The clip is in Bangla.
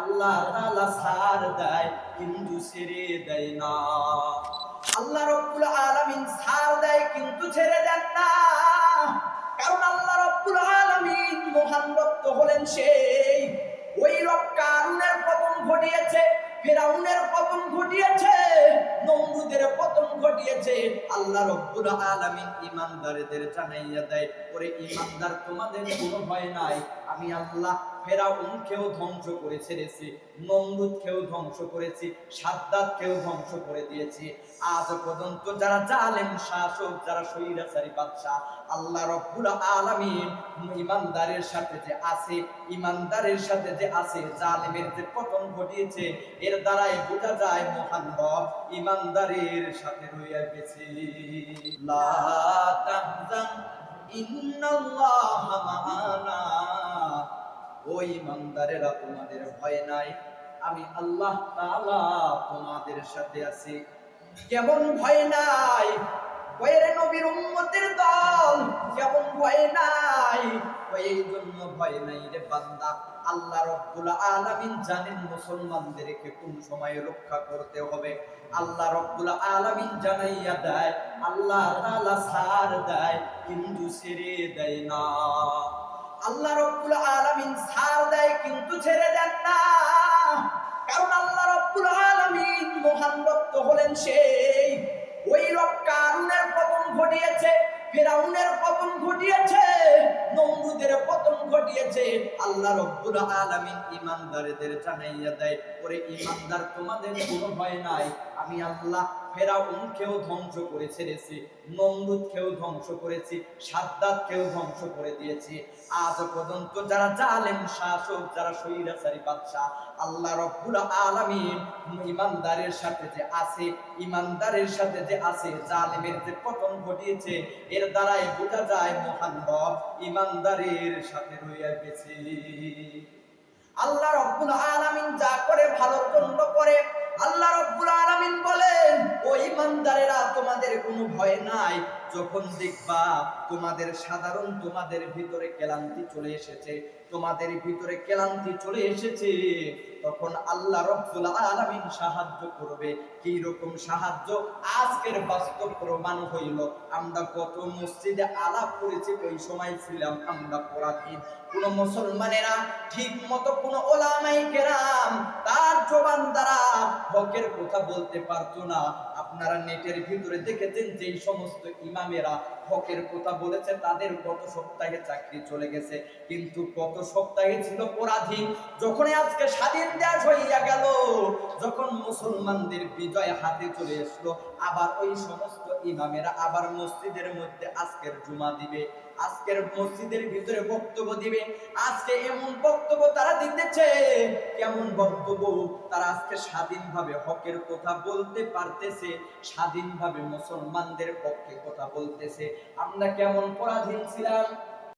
আল্লাহ তাআলা ছাড় দেয়, কিন্তু ছেড়ে দেয় না। আল্লাহ রব্বুল আলামিন ছাড় দেয়, কিন্তু ছেড়ে দেন না। কারণ আল্লাহ রব্বুল আলামিন মহান রব হলেন সেই। ওই রব কারুনের পতন ঘটিয়েছে, ফেরাউনের পতন ঘটিয়েছে, নমরুদের পতন ঘটিয়েছে। আল্লাহ রব্বুল আলামিন ইমানদারদের জানাইয়া দেয় ওরে ইমানদার তোমাদের কোনো ভয় নাই। আমি আল্লাহ ফেরাউনকেও ধ্বংস করে ছেড়েছি নমরুদকেও ধ্বংস করেছি সাদ্দাতকেও ধ্বংস করে দিয়েছি। আজ পর্যন্ত যারা জালেম, শাসক, যারা স্বৈরাচারী বাদশা আল্লাহ রব্বুল আলামিন ইমানদারের সাথে যে আছে, ইমানদারের সাথে যে আছে, জালেমের যে পতন ঘটিয়েছে, এর দ্বারাই বোঝা যায় মহান রব ইমানদারের সাথে রইয়া গেছে। লা তাহজান তোমাদের ভয় নাই। আমি আল্লাহ তোমাদের সাথে আছি। কেমন ভয় নাই কেমন ভয় নাই জন্য ভয় নাই রে বান্দা। আল্লাহ রব্বুল আলামিন জানেন মুসলমানদেরকে কোন সময় রক্ষা করতে হবে। আল্লাহ রব্বুল আলামিন জানাইয়া দেয়, আল্লাহ ছাড় দেয় কিন্তু ছেড়ে দেয় না। আল্লাহ রব্বুল আলামিন ছাড় দেয় কিন্তু ছেড়ে দেন না। কারণ আল্লাহ রব্বুল আলামিন মহান রব হলেন সেই। ওই রব কারুনের পতন ঘটিয়েছে, ফেরাউনের পতন ঘটিয়েছে, নমরুদের পতন ঘটিয়েছে। আল্লাহ রব্বুল আলামিন ইমানদারদের জানাইয়া দেয়, ওরে ইমানদার, তোমাদের কোনো ভয় নাই। আমি আল্লাহ ফেরাউনকেও ধ্বংস করে ছেড়েছি নমরুদকেও ধ্বংস করেছি সাদ্দাতকেও ধ্বংস করে দিয়েছি। আজ পর্যন্ত যারা জালেম, শাসক, যারা স্বৈরাচারী বাদশা আল্লাহ রব্বুল আলামিন ইমানদারের সাথে যে আছে, ইমানদারের সাথে যে আছে, জালেমের যে পতন ঘটিয়েছে, এর দ্বারাই বোঝা যায় মহান রব ইমানদারের সাথে রইয়া গেছে। আল্লাহ রব্বুল আলামিন যা করে ভালোর জন্য করে, আল্লাহ রব্বুল আলামিন বলেন ও তোমাদের কোনো ভয় নাই। যখন দেখবা তোমাদের সাধারণ তোমাদের ভিতরে ক্লান্তি চলে এসেছে তোমাদের ভিতরে ক্লান্তি চলে এসেছে, তখন আল্লাহ রব্বুল আলামিন সাহায্য করবে। কি রকম সাহায্য? আজকের বাস্তব প্রমাণ হইল, আমরা কত মসজিদে আলাপ করেছি, ওই সময় ছিলাম আমরা পরাধীন। কোন মুসলমানেরা, ঠিক মতো কোন ওলামাই কেরাম, তার জবান দ্বারা হকের কথা বলতে পারতো না। আপনারা নেটের ভিতরে দেখেছেন যেই সমস্ত ইমামেরা হকের কথা বলেছে, তাদের গত সপ্তাহে চাকরি চলে গেছে। কিন্তু গত সপ্তাহে ছিল পরাধীন। যখন আজকে স্বাধীন দেশ হইয়া গেল, যখন মুসলমানদের বিজয় হাতে চলে আসলো, আবার ওই সমস্ত ইমামেরা আবার মসজিদের মধ্যে আজকের জুমা দিবে, আজকের মসজিদের ভিতরে বক্তব্য দিবে। আজকে এমন বক্তব্য তারা দিতেছে, কেমন বক্তব্য? তারা আজকে স্বাধীনভাবে হকের কথা বলতে পারতেছে, স্বাধীনভাবে মুসলমানদের পক্ষে কথা বলতেছে। আমরা কেমন পরাধীন ছিলাম?